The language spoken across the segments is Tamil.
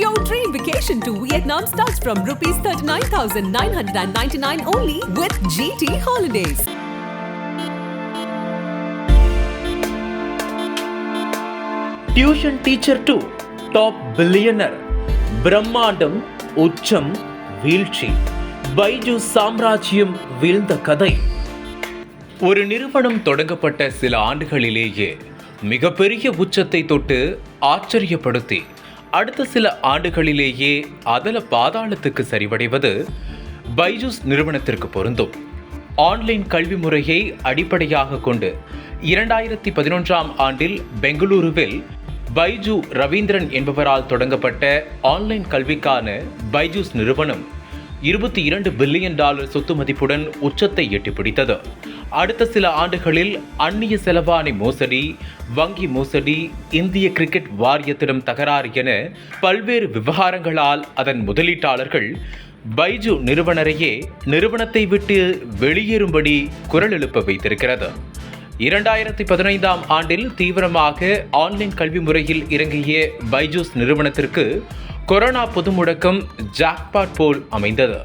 Your dream vacation to Vietnam starts from rupees 39,999 only with GT Holidays. Tuition teacher to top billionaire பிரம்மாண்டம் உச்சம் வீழ்ச்சி பைஜு சாம்ராஜ்யம் வீழ்ந்த கதை. ஒரு நிறுவனம் தொடங்கப்பட்ட சில ஆண்டுகளிலேயே மிகப்பெரிய உச்சத்தை தொட்டு ஆச்சரியப்படுத்தி. அடுத்த சில ஆண்டுகளிலேயே அதல பாதாளத்துக்கு சரிவடைவது பைஜூஸ் நிறுவனத்திற்கு பொருந்தும். ஆன்லைன் கல்வி முறையை அடிப்படையாக கொண்டு இரண்டாயிரத்தி பதினொன்றாம் ஆண்டில் பெங்களூருவில் பைஜு ரவீந்திரன் என்பவரால் தொடங்கப்பட்ட ஆன்லைன் கல்விக்கான பைஜூஸ் நிறுவனம் இருபத்தி இரண்டு பில்லியன் டாலர் சொத்து மதிப்புடன் உச்சத்தை எட்டி பிடித்தது. அடுத்த சில ஆண்டுகளில் அந்நிய செலவாணி மோசடி வங்கி மோசடி இந்திய கிரிக்கெட் வாரியத்திடம் தகராறு என பல்வேறு விவகாரங்களால் அதன் முதலீட்டாளர்கள் பைஜு நிறுவனரையே நிறுவனத்தை விட்டு வெளியேறும்படி குரல் எழுப்ப வைத்திருக்கிறது. இரண்டாயிரத்தி பதினைந்தாம் ஆண்டில் தீவிரமாக ஆன்லைன் கல்வி முறையில் இறங்கிய பைஜூஸ் நிறுவனத்திற்கு கொரோனா பொது முடக்கம் ஜாக்பாட் போல் அமைந்தது.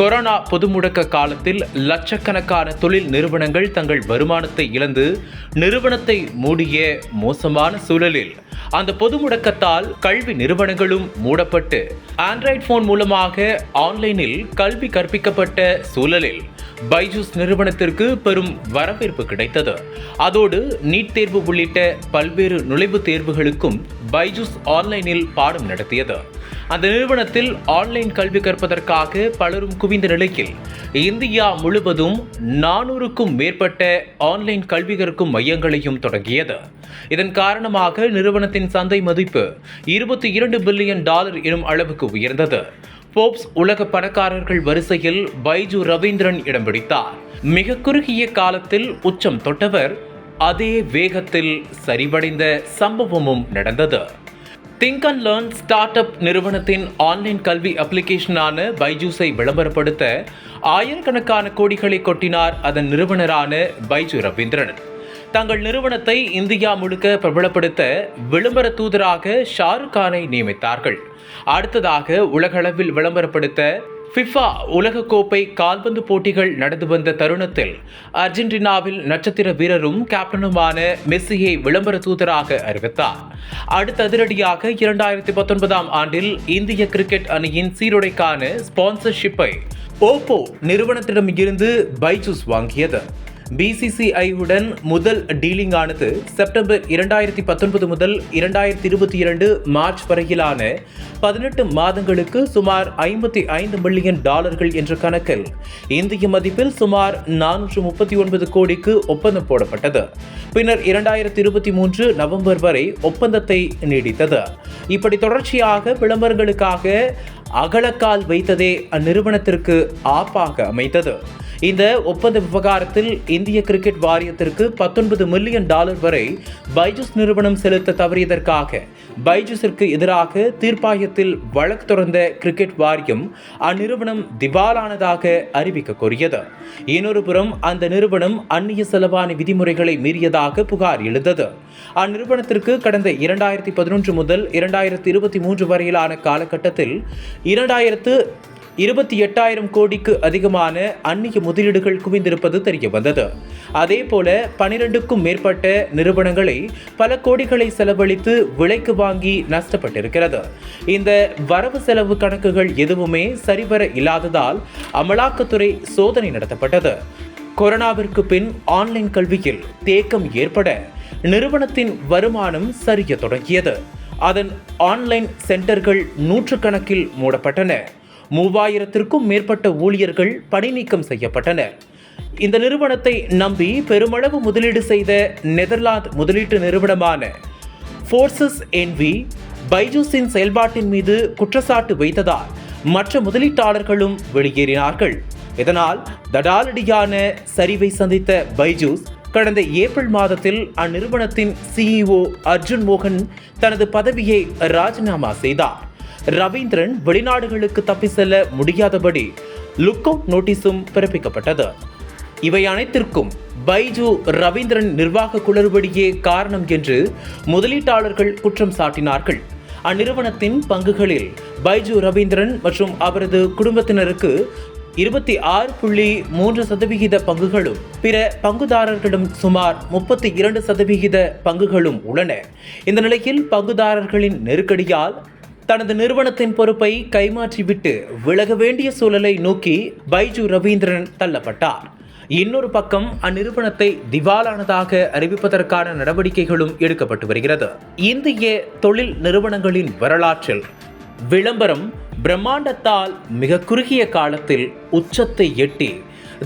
கொரோனா பொது முடக்க காலத்தில் லட்சக்கணக்கான தொழில் நிறுவனங்கள் தங்கள் வருமானத்தை இழந்து நிறுவனத்தை மூடிய மோசமான சூழலில் அந்த பொது முடக்கத்தால் கல்வி நிறுவனங்களும் மூடப்பட்டு ஆண்ட்ராய்ட் போன் மூலமாக ஆன்லைனில் கல்வி கற்பிக்கப்பட்ட சூழலில் பைஜூஸ் நிறுவனத்திற்கு பெரும் வரவேற்பு கிடைத்தது. அதோடு நீட் தேர்வு உள்ளிட்ட பல்வேறு நுழைவுத் தேர்வுகளுக்கும் பைஜூஸ் ஆன்லைனில் பாடம் நடத்தியது. அந்த நிறுவனத்தில் ஆன்லைன் கல்வி கற்பதற்காக பலரும் குவிந்த நிலையில் இந்தியா முழுவதும் நானூறுக்கும் மேற்பட்ட ஆன்லைன் கல்வி கற்கும் மையங்களையும் தொடங்கியது. இதன் காரணமாக நிறுவனத்தின் சந்தை மதிப்பு இருபத்தி இரண்டு பில்லியன் டாலர் எனும் அளவுக்கு உயர்ந்தது. போப்ஸ் உலக பணக்காரர்கள் வரிசையில் பைஜு ரவீந்திரன் இடம் பிடித்தார். மிக குறுகிய காலத்தில் உச்சம் தொட்டவர் அதே வேகத்தில் சரிவடைந்த சம்பவமும் நடந்தது. Think and learn startup நிறுவனத்தின் ஆன்லைன் கல்வி அப்ளிகேஷனான பைஜூஸை விளம்பரப்படுத்த ஆயிரக்கணக்கான கோடிகளை கொட்டினார் அதன் நிறுவனரான பைஜு ரவீந்திரன். தங்கள் நிறுவனத்தை இந்தியா முழுக்க பிரபலப்படுத்த விளம்பர தூதராக ஷாருக் கானை நியமித்தார்கள். அடுத்ததாக உலகளவில் விளம்பரப்படுத்த ஃபிஃபா உலகக்கோப்பை கால்பந்து போட்டிகள் நடந்து வந்த தருணத்தில் அர்ஜென்டினாவில் நட்சத்திர வீரரும் கேப்டனுமான மெஸ்ஸியை விளம்பர தூதராக அறிவித்தார். அடுத்த அதிரடியாக இரண்டாயிரத்தி பத்தொன்பதாம் ஆண்டில் இந்திய கிரிக்கெட் அணியின் சீருடைக்கான ஸ்பான்சர்ஷிப்பை ஓப்போ நிறுவனத்திடம் இருந்து பைஜூஸ் வாங்கியது. பிசிசிஐயுடன் முதல் டீலிங் ஆனது செப்டம்பர் இரண்டாயிரத்தி பத்தொன்பது முதல் இரண்டாயிரத்தி இருபத்தி இரண்டு மார்ச் வரையிலான பதினெட்டு மாதங்களுக்கு சுமார் ஐம்பத்தி ஐந்து மில்லியன் டாலர்கள் என்ற கணக்கில் இந்திய மதிப்பில் சுமார் நானூற்று முப்பத்தி ஒன்பது கோடிக்கு ஒப்பந்தம் போடப்பட்டது. பின்னர் இரண்டாயிரத்தி இருபத்தி மூன்று நவம்பர் வரை ஒப்பந்தத்தை நீடித்தது. இப்படி தொடர்ச்சியாக விளம்பரங்களுக்காக அகலக்கால் வைத்ததே அந்நிறுவனத்திற்கு ஆப்பாக அமைத்தது இந்த ஒப்பந்த விவகாரத்தில் இந்திய கிரிக்கெட் வாரியத்திற்கு பத்தொன்பது மில்லியன் டாலர் வரை பைஜூஸ் நிறுவனம் செலுத்த தவறியதற்காக பைஜூஸிற்கு எதிராக தீர்ப்பாயத்தில் வழக்கு தொடர்ந்த கிரிக்கெட் வாரியம் அந்நிறுவனம் திவாலானதாக அறிவிக்க கோரியது இன்னொரு புறம் அந்த நிறுவனம் அந்நிய செலவான விதிமுறைகளை மீறியதாக புகார் எழுந்தது. அந்நிறுவனத்திற்கு கடந்த இரண்டாயிரத்தி பதினொன்று முதல் இரண்டாயிரத்தி இருபத்தி மூன்று வரையிலான காலகட்டத்தில் இரண்டாயிரத்து இருபத்தி எட்டாயிரம் கோடிக்கு அதிகமான அந்நிய முதலீடுகள் குவிந்திருப்பது தெரிய வந்தது அதேபோல பனிரெண்டுக்கும் மேற்பட்ட நிறுவனங்களை பல கோடிகளை செலவழித்து விலைக்கு வாங்கி நஷ்டப்பட்டிருக்கிறது. இந்த வரவு செலவு கணக்குகள் எதுவுமே சரிவர இல்லாததால் அமலாக்கத்துறை சோதனை நடத்தப்பட்டது. கொரோனாவிற்கு பின் ஆன்லைன் கல்வியில் தேக்கம் ஏற்பட நிறுவனத்தின் வருமானம் சரிய தொடங்கியது. அதன் ஆன்லைன் சென்டர்கள் நூற்றுக்கணக்கில் மூடப்பட்டன. மூவாயிரத்திற்கும் மேற்பட்ட ஊழியர்கள் பணிநீக்கம் செய்யப்பட்டனர் இந்த நிறுவனத்தை நம்பி பெருமளவு முதலீடு செய்த நெதர்லாந்து முதலீட்டு நிறுவனமான ஃபோர்சஸ் என்வி பைஜூஸின் செயல்பாட்டின் மீது குற்றச்சாட்டு வைத்ததால் மற்ற முதலீட்டாளர்களும் வெளியேறினார்கள். இதனால் தடாலடியான சரிவை சந்தித்த பைஜூஸ் கடந்த ஏப்ரல் மாதத்தில் அந்நிறுவனத்தின் சிஇஓ அர்ஜுன் மோகன் தனது பதவியை ராஜினாமா செய்தார். ரவீந்திரன் வெளிநாடுகளுக்கு தப்பி செல்ல முடியாதபடி லுக் அவுட் நோட்டீஸும் பிறப்பிக்கப்பட்டது. இவை அனைத்திற்கும் பைஜு ரவீந்திரன் நிர்வாக குளறுபடியே காரணம் என்று முதலீட்டாளர்கள் குற்றம் சாட்டினார்கள். அந்நிறுவனத்தின் பங்குகளில் பைஜு ரவீந்திரன் மற்றும் அவரது குடும்பத்தினருக்கு இருபத்தி ஆறு புள்ளி மூன்று சதவிகித பங்குகளும் பிற பங்குதாரர்களிடம் சுமார் முப்பத்தி இரண்டு சதவிகித பங்குகளும் உள்ளன. இந்த நிலையில் பங்குதாரர்களின் நெருக்கடியால் தனது நிறுவனத்தின் பொறுப்பை கைமாற்றிவிட்டு விலக வேண்டிய சூழலை நோக்கி பைஜு ரவீந்திரன் தள்ளப்பட்டார். இன்னொரு பக்கம் அந்நிறுவனத்தை திவாலானதாக அறிவிப்பதற்கான நடவடிக்கைகளும் எடுக்கப்பட்டு வருகிறது. இந்திய தொழில் நிறுவனங்களின் வரலாற்றில் விளம்பரம் பிரம்மாண்டத்தால் மிக குறுகிய காலத்தில் உச்சத்தை எட்டி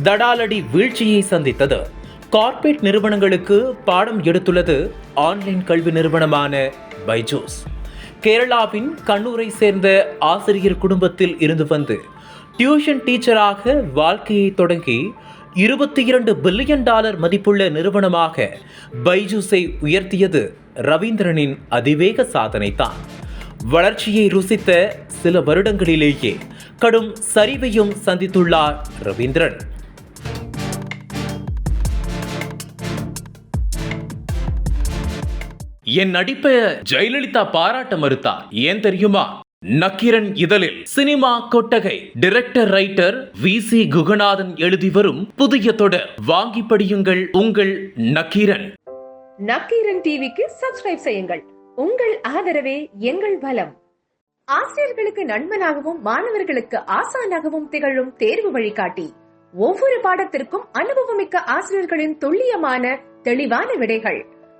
தடாலடி வீழ்ச்சியை சந்தித்தது. கார்ப்பரேட் நிறுவனங்களுக்கு பாடம் எடுத்துள்ளது ஆன்லைன் கல்வி நிறுவனமான பைஜூஸ். கேரளாவின் கண்ணூரை சேர்ந்த ஆசிரியர் குடும்பத்தில் இருந்து வந்து டியூஷன் டீச்சராக வாழ்க்கையை தொடங்கி இருபத்தி இரண்டு பில்லியன் டாலர் மதிப்புள்ள நிறுவனமாக பைஜூஸை உயர்த்தியது ரவீந்திரனின் அதிவேக சாதனை தான் வளர்ச்சியை ருசித்த சில வருடங்களிலேயே கடும் சரிவையும் சந்தித்துள்ளார் ரவீந்திரன். என் நடிப்பை ஜெயலலிதா பாராட்ட மறுத்தார் ஏன் தெரியுமா? நக்கீரன் இதழில் சினிமா கொட்டகை. Director writer V C Guhanathan எழுதி வரும் புதிய தொடர். வாங்கி படியுங்கள் உங்கள் நக்கீரன். நக்கீரன் டிவிக்கு சப்ஸ்கிரைப் செய்யுங்கள். உங்கள் ஆதரவே எங்கள் பலம் ஆசிரியர்களுக்கு நண்பனாகவும் மாணவர்களுக்கு ஆசானாகவும் திகழும் தேர்வு வழிகாட்டி. ஒவ்வொரு பாடத்திற்கும் அனுபவமிக்க ஆசிரியர்களின் துல்லியமான தெளிவான விடைகள்.